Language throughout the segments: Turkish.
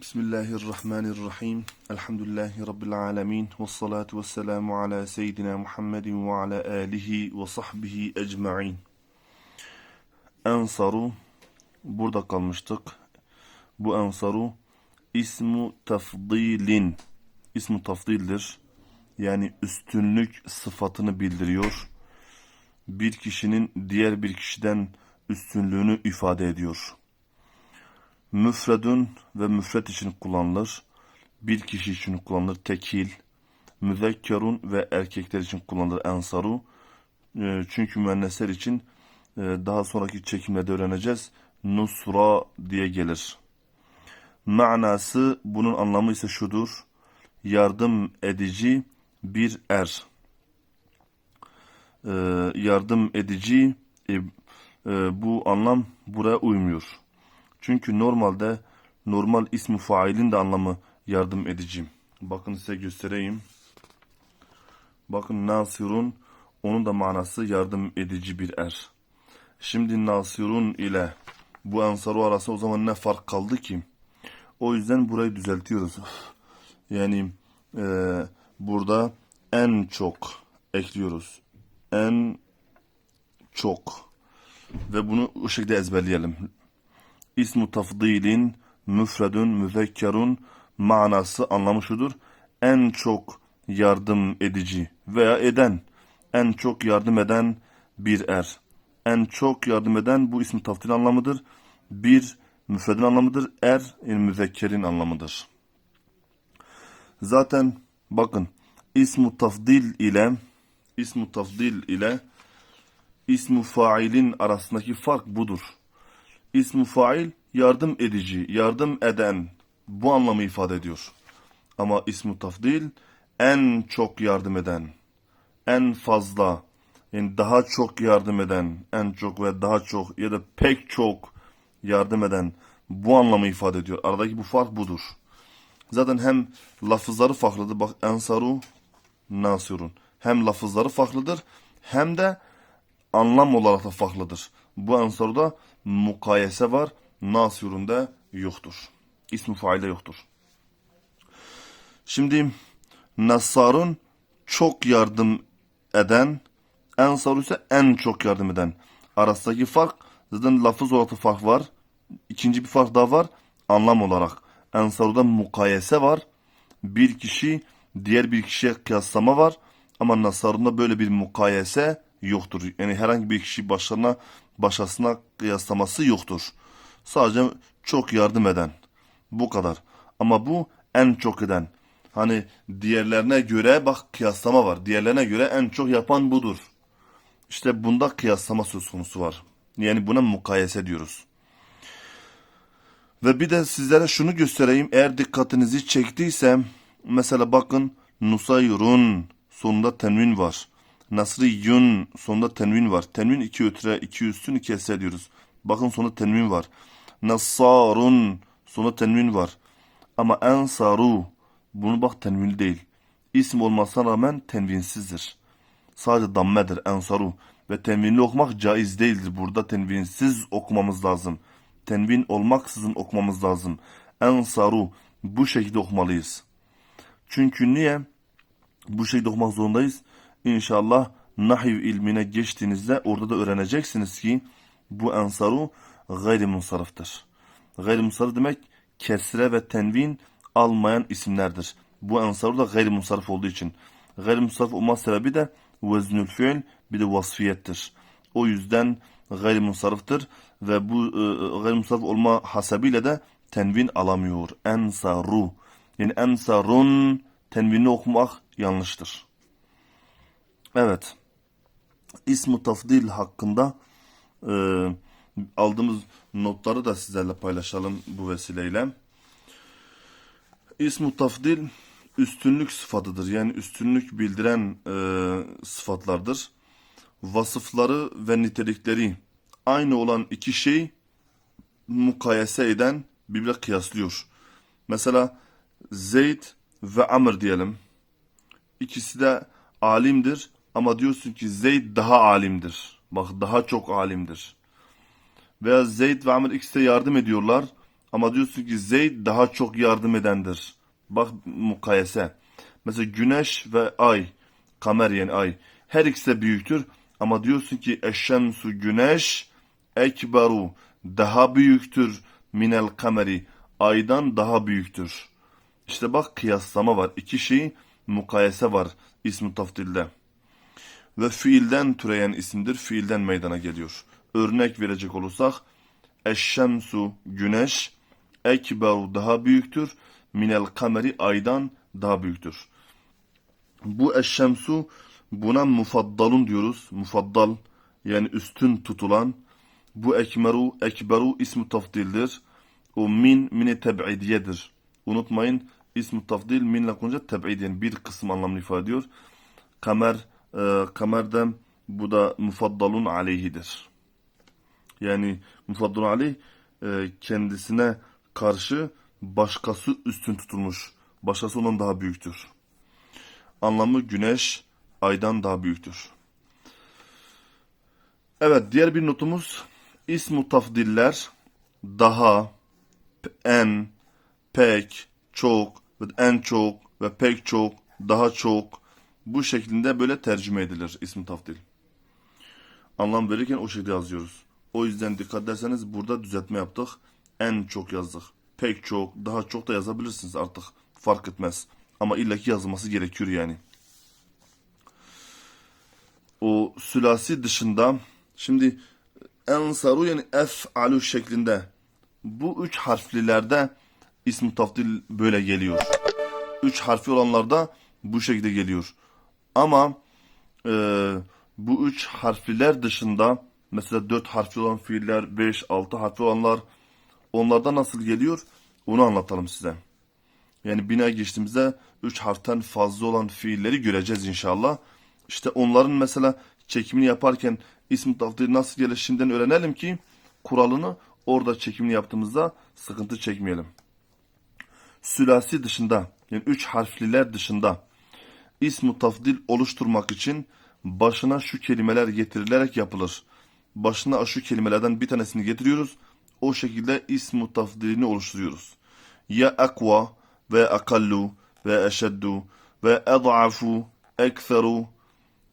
Bismillahirrahmanirrahim. Elhamdülillahi Rabbil alemin. Ve salatu ve selamu ala seyyidina Muhammedin ve ala alihi ve sahbihi ecma'in. Ensaru. Burada kalmıştık. Bu ensaru ismu tafdilin. İsmu tafdildir. Yani üstünlük sıfatını bildiriyor. Bir kişinin diğer bir kişiden üstünlüğünü ifade ediyor. Müfredün ve müfred için kullanılır. Bir kişi için kullanılır tekil. Müzekkerun ve erkekler için kullanılır ensaru. E, Çünkü müennesler için e, daha sonraki çekimlerde öğreneceğiz. Nusra diye gelir. Manası bunun anlamı ise şudur. Yardım edici bir er. E, yardım edici e, e, bu anlam buraya uymuyor. Çünkü normalde normal ismi failin de anlamı yardım edici. Bakın size göstereyim. Bakın nasirun onun da manası yardım edici bir er. Şimdi nasirun ile bu ensaru arasında o zaman ne fark kaldı ki? O yüzden burayı düzeltiyoruz. Yani e, burada en çok ekliyoruz. En çok. Ve bunu o şekilde ezberleyelim. İsmu tafdilin müfredün müzekkerun manası anlamı şudur. En çok yardım edici veya eden, en çok yardım eden bir er. En çok yardım eden bu ismi tafdil anlamıdır. Bir müfredin anlamıdır. Er yani müzekkerin anlamıdır. Zaten bakın ismu tafdil ile ismu tafdil ile ismu failin arasındaki fark budur. İsmu fail yardım edici, yardım eden bu anlamı ifade ediyor. Ama ismu tafdil en çok yardım eden, en fazla, yani daha çok yardım eden, en çok ve daha çok ya da pek çok yardım eden bu anlamı ifade ediyor. Aradaki bu fark budur. Zaten hem lafızları farklıdır. Bak ensaru, nasirun. Hem lafızları farklıdır hem de anlam olarak da farklıdır. Bu ensaruda mukayese var. Nasirun'da yoktur. İsmi failde yoktur. Şimdi Nassar'ın çok yardım eden, Ensar ise en çok yardım eden. Arasındaki fark zaten lafız olarak fark var. İkinci bir fark daha var. Anlam olarak. Ensar'da mukayese var. Bir kişi diğer bir kişiye kıyaslama var. Ama Nasar'ında böyle bir mukayese yoktur. Yani herhangi bir kişi başlarına başkasına kıyaslaması yoktur. Sadece çok yardım eden. Bu kadar. Ama bu en çok eden. Hani diğerlerine göre bak kıyaslama var. Diğerlerine göre en çok yapan budur. İşte bunda kıyaslama söz konusu var. Yani buna mukayese diyoruz. Ve bir de sizlere şunu göstereyim. Eğer dikkatinizi çektiyse mesela bakın Nusayrun sonunda tenvin var. Nasriyun sonunda tenvin var. Tenvin iki ötre, iki üstün, iki esre diyoruz. Bakın sonunda tenvin var. Nassarun sonunda tenvin var. Ama ensaru bunu bak tenvin değil. İsim olmasına rağmen tenvinsizdir. Sadece dammedir ensaru. Ve tenvinli okumak caiz değildir. Burada tenvinsiz okumamız lazım. Tenvin olmaksızın okumamız lazım. Ensaru bu şekilde okumalıyız. Çünkü niye? Bu şekilde okumak zorundayız. İnşallah nahiv ilmine geçtiğinizde orada da öğreneceksiniz ki bu ensaru gayrimunsarıftır. Gayrimunsarif demek kesre ve tenvin almayan isimlerdir. Bu ensaru da gayrimunsarif olduğu için. Gayrimunsarif olma sebebi de veznül fiil bir de vasfiyettir. O yüzden gayrimunsarıftır ve bu e, gayrimunsarif olma hasebiyle de tenvin alamıyor. Ensaru. Yani ensarun tenvinli okumak yanlıştır. Evet. İsmu tafdil hakkında e, aldığımız notları da sizlerle paylaşalım bu vesileyle. İsmu tafdil üstünlük sıfatıdır. Yani üstünlük bildiren e, sıfatlardır. Vasıfları ve nitelikleri aynı olan iki şey mukayese eden birbirine kıyaslıyor. Mesela Zeyd ve Amr diyelim. İkisi de alimdir ama diyorsun ki Zeyd daha alimdir. Bak daha çok alimdir. Veya Zeyd ve Amr ikisi de yardım ediyorlar Ama diyorsun ki Zeyd daha çok yardım edendir. Bak mukayese. Mesela güneş ve ay, kamer yani ay. Her ikisi de büyüktür. Ama diyorsun ki eşşemsu güneş ekberu daha büyüktür minel kameri aydan daha büyüktür. İşte bak kıyaslama var. İki şey mukayese var ismi tafdilde. Ve fiilden türeyen isimdir. Fiilden meydana geliyor. Örnek verecek olursak eşşemsu güneş ekberu daha büyüktür. Minel kameri aydan daha büyüktür. Bu eşşemsu buna mufaddalun diyoruz. Mufaddal yani üstün tutulan. Bu ekmeru, ekberu ismi tafdildir. O min, mine teb'idiyedir. Unutmayın ismi tafdil minle konunca teb'id bir kısım anlamını ifade ediyor. Kamer, e, kamerden bu da mufaddalun aleyhidir. Yani mufaddalun aleyh e, kendisine karşı başkası üstün tutulmuş. Başkası ondan daha büyüktür. Anlamı güneş aydan daha büyüktür. Evet diğer bir notumuz ismu tafdiller daha, en, pek, çok ve en çok ve pek çok, daha çok bu şeklinde böyle tercüme edilir ismi tafdil. Anlam verirken o şekilde yazıyoruz. O yüzden dikkat ederseniz burada düzeltme yaptık. En çok yazdık. Pek çok, daha çok da yazabilirsiniz artık. Fark etmez. Ama illaki yazılması gerekiyor yani. O sülasi dışında şimdi ensaru yani ef'alu şeklinde bu üç harflilerde ismi tafdil böyle geliyor. Üç harfli olanlarda bu şekilde geliyor. Ama e, bu üç harfliler dışında mesela dört harfli olan fiiller, beş, altı harfli olanlar onlarda nasıl geliyor onu anlatalım size. Yani bina geçtiğimizde üç harften fazla olan fiilleri göreceğiz inşallah. İşte onların mesela çekimini yaparken ismi tafdil nasıl gelir şimdiden öğrenelim ki kuralını orada çekimini yaptığımızda sıkıntı çekmeyelim. Sülasi dışında yani üç harfliler dışında ismi tafdil oluşturmak için başına şu kelimeler getirilerek yapılır. Başına şu kelimelerden bir tanesini getiriyoruz. O şekilde ismi tafdilini oluşturuyoruz. Ya akva ve akallu ve eşeddu ve ed'afu, ekseru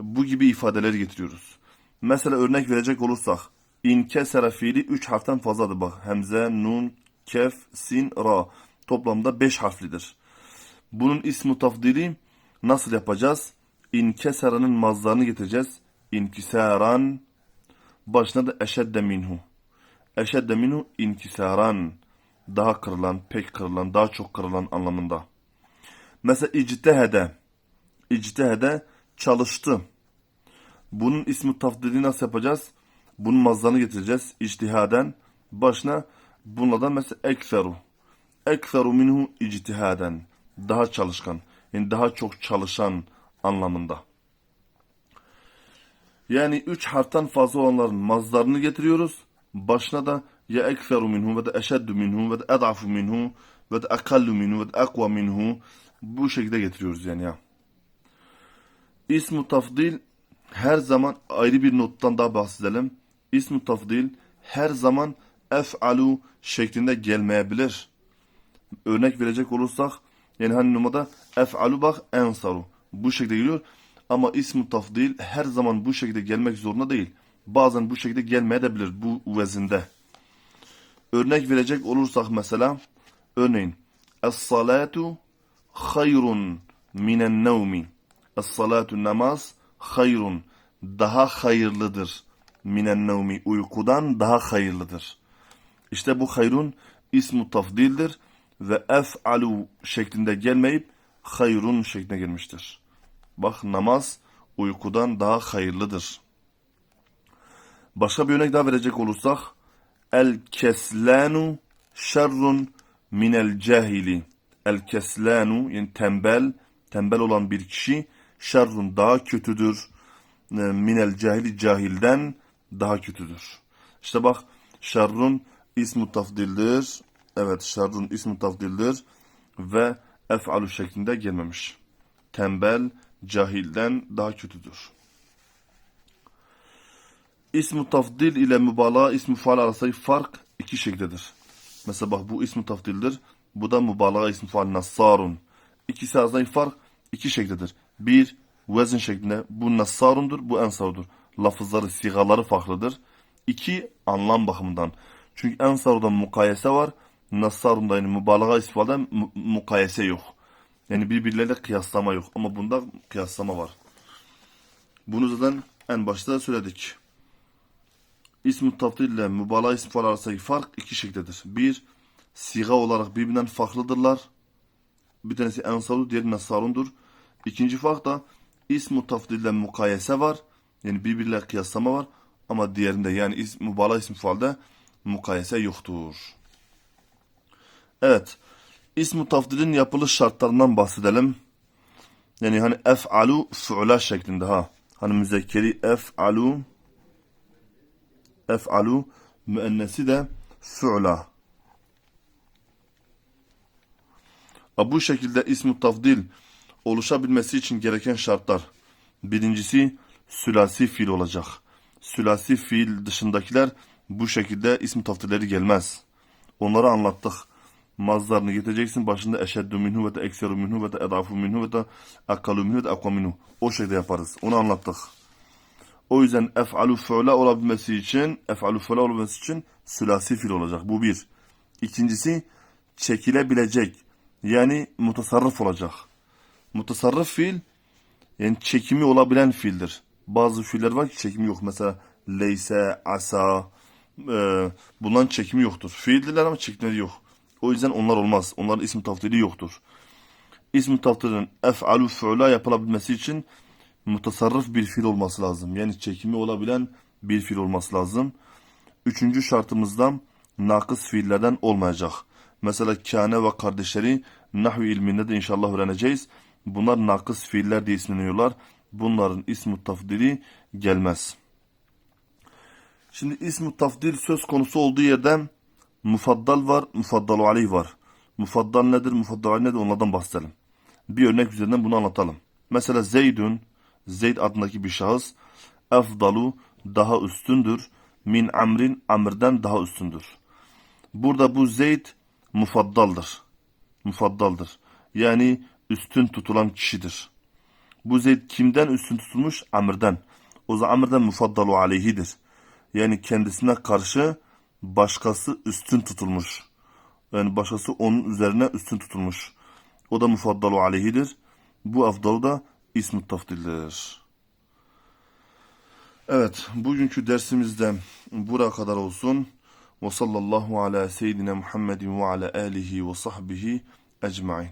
bu gibi ifadeleri getiriyoruz. Mesela örnek verecek olursak inkesere fiili 3 harften fazladır bak. Hemze, nun, kef, sin, ra. Toplamda 5 harflidir. Bunun ismi tafdili nasıl yapacağız? İnkeseranın mazlarını getireceğiz. İnkisaran başına da eşedde minhu. Eşedde minhu inkisaran daha kırılan, pek kırılan, daha çok kırılan anlamında. Mesela ictihede. İctihede çalıştı. Bunun ismi tafdili nasıl yapacağız? Bunun mazlarını getireceğiz. İctihaden. Başına bunlardan mesela ekseru. Ekseru minhu ictihaden. Daha çalışkan. Yani daha çok çalışan anlamında. Yani üç harften fazla olanların mazlarını getiriyoruz. Başına da ya ekseru minhu ve de eşeddu minhu ve de ed'afu minhu ve de akallu minhu ve de akva minhu bu şekilde getiriyoruz yani ya. İsmu tafdil her zaman ayrı bir nottan daha bahsedelim. İsmu tafdil her zaman ef'alu şeklinde gelmeyebilir. Örnek verecek olursak yani hani numada ef'alu bak ensaru. Bu şekilde geliyor. Ama ismu tafdil her zaman bu şekilde gelmek zorunda değil. Bazen bu şekilde gelmeyebilir bu vezinde. Örnek verecek olursak mesela örneğin Es-salatu hayrun minen nevmi. Es-salatu namaz hayrun daha hayırlıdır. Minen nevmi uykudan daha hayırlıdır. İşte bu hayrun ismu tafdildir ve ef'alu şeklinde gelmeyip hayrun şeklinde gelmiştir. Bak namaz uykudan daha hayırlıdır. Başka bir örnek daha verecek olursak el keslanu şerrun minel cahili. El keslanu yani tembel, tembel olan bir kişi şerrun daha kötüdür. E, Minel cahili cahilden daha kötüdür. İşte bak şerrun ismu tafdildir. Evet şerrun ismu tafdildir ve ef'alu şeklinde gelmemiş. Tembel cahilden daha kötüdür. İsmu tafdil ile mübalağa ismi faal arasındaki fark iki şekildedir. Mesela bak bu ismi tafdildir. Bu da mübalağa ismi faal nassarun. İkisi arasındaki fark iki şekildedir. Bir, vezin şeklinde bu nassarundur, bu ensarundur. Lafızları, sigaları farklıdır. İki, anlam bakımından. Çünkü ensarunda mukayese var. Nassarunda yani mübalağa mu- mukayese yok. Yani birbirleriyle kıyaslama yok. Ama bunda kıyaslama var. Bunu zaten en başta söyledik. İsm-i ile mübalağa ismi faal arasındaki fark iki şekildedir. Bir, siga olarak birbirinden farklıdırlar. Bir tanesi ensarun, diğeri nasarundur. İkinci fark da ism-i tafdil ile mukayese var. Yani birbiriyle kıyaslama var. Ama diğerinde yani ism, mübalağa ismi mukayese yoktur. Evet. İsm-i tafdilin yapılış şartlarından bahsedelim. Yani hani ef'alu fu'la şeklinde ha. Hani müzekkeri ef'alu ef'alu müennesi de fu'la. Bu şekilde ism tafdil oluşabilmesi için gereken şartlar. Birincisi sülasi fiil olacak. Sülasi fiil dışındakiler bu şekilde ism tafdilleri gelmez. Onları anlattık. Mazlarını getireceksin. Başında eşeddü minhu ve de ekseru minhu ve de edafu minhu ve de akkalu minhu ve de akva minhu. O şekilde yaparız. Onu anlattık. O yüzden ef'alu fu'la olabilmesi için, ef'alu fu'la olabilmesi için sülasi fiil olacak. Bu bir. İkincisi çekilebilecek. Yani mutasarrıf olacak. Mutasarrıf fiil yani çekimi olabilen fiildir. Bazı fiiller var ki çekimi yok. Mesela leyse, asa e, bunların çekimi yoktur. Fiildirler ama çekimleri yok. O yüzden onlar olmaz. Onların isim tafdili yoktur. İsm tafdilin ef'alu fu'la yapılabilmesi için mutasarrıf bir fiil olması lazım. Yani çekimi olabilen bir fiil olması lazım. Üçüncü şartımızdan nakıs fiillerden olmayacak. Mesela kâne ve kardeşleri nahvi ilminde de inşallah öğreneceğiz. Bunlar nakıs fiiller diye isimleniyorlar. Bunların ismi tafdili gelmez. Şimdi ismi tafdil söz konusu olduğu yerden mufaddal var, mufaddalu aleyh var. Mufaddal nedir, mufaddalu aleyh nedir onlardan bahsedelim. Bir örnek üzerinden bunu anlatalım. Mesela Zeydun, Zeyd adındaki bir şahıs, efdalu daha üstündür, min amrin amirden daha üstündür. Burada bu Zeyd mufaddaldır. Mufaddaldır. Yani üstün tutulan kişidir. Bu Zeyd kimden üstün tutulmuş? Amirden. O zaman amirden mufaddalu aleyhidir. Yani kendisine karşı başkası üstün tutulmuş. Yani başkası onun üzerine üstün tutulmuş. O da mufaddalu aleyhidir. Bu afdalu da ismi tafdildir. Evet, bugünkü dersimizde buraya kadar olsun. Ve sallallahu ala seyyidina Muhammedin ve ala alihi ve sahbihi ecmain.